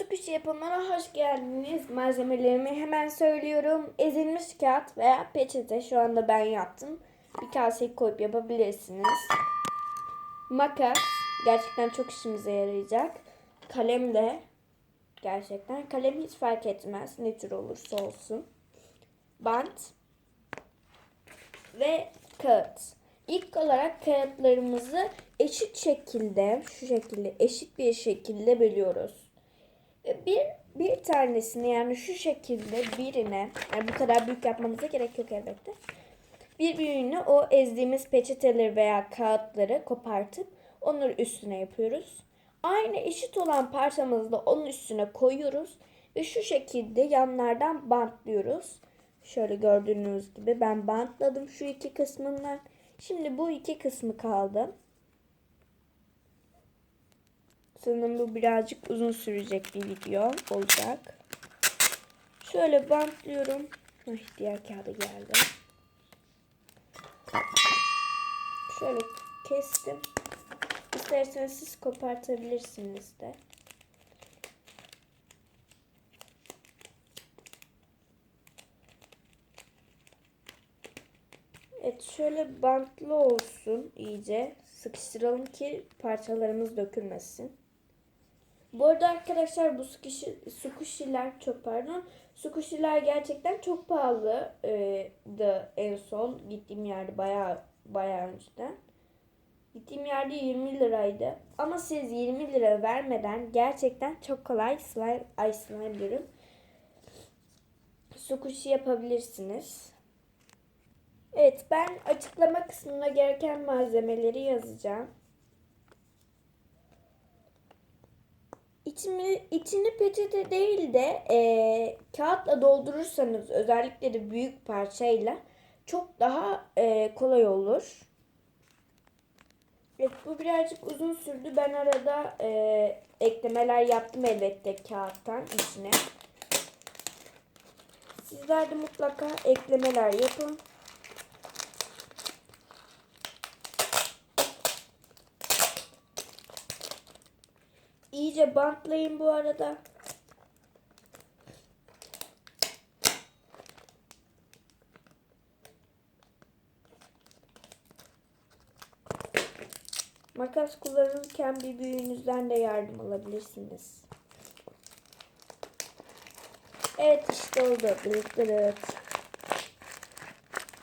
Squishy yapımına hoş geldiniz. Malzemelerimi hemen söylüyorum. Ezilmiş kağıt veya peçete. Şu anda ben yaptım. Bir kaseye koyup yapabilirsiniz. Makas. Gerçekten çok işimize yarayacak. Kalem de. Gerçekten. Kalem hiç fark etmez. Ne tür olursa olsun. Bant. Ve kağıt. İlk olarak kağıtlarımızı eşit şekilde, şu şekilde eşit bir şekilde bölüyoruz. Ve Bir, bir tanesini yani şu şekilde birine, yani bu kadar büyük yapmamıza gerek yok elbette. Bir büyüğünü o ezdiğimiz peçeteleri veya kağıtları kopartıp onun üstüne yapıyoruz. Aynı eşit olan parçamızı da onun üstüne koyuyoruz ve şu şekilde yanlardan bantlıyoruz. Şöyle gördüğünüz gibi ben bantladım şu iki kısmından. Şimdi bu iki kısmı kaldı. Sanırım bu birazcık uzun sürecek bir video olacak. Şöyle bantlıyorum. Ay, diğer kağıda geldi. Şöyle kestim. İsterseniz siz kopartabilirsiniz de. Evet şöyle bantlı olsun iyice. Sıkıştıralım ki parçalarımız dökülmesin. Bu arada arkadaşlar bu sukuşiler çok pardon. Sukuşiler gerçekten çok pahalı ee, da en son gittiğim yerde bayağı bayağı önceden. Gittiğim yerde 20 liraydı. Ama siz 20 lira vermeden gerçekten çok kolay slime, ay slime diyorum. Sukuşi yapabilirsiniz. Evet ben açıklama kısmına gereken malzemeleri yazacağım. İçini, içini peçete değil de e, kağıtla doldurursanız özellikle de büyük parçayla çok daha e, kolay olur. Evet bu birazcık uzun sürdü. Ben arada e, eklemeler yaptım elbette kağıttan içine. Sizler de mutlaka eklemeler yapın. İyice bantlayın bu arada. Makas kullanırken bir büyüğünüzden de yardım alabilirsiniz. Evet işte oldu. Bırıt.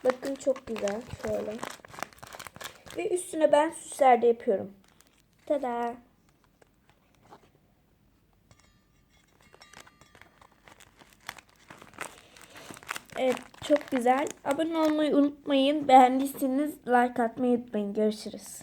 Bakın çok güzel. Şöyle. Ve üstüne ben süsler de yapıyorum. Tada. Evet çok güzel. Abone olmayı unutmayın. Beğendiyseniz like atmayı unutmayın. Görüşürüz.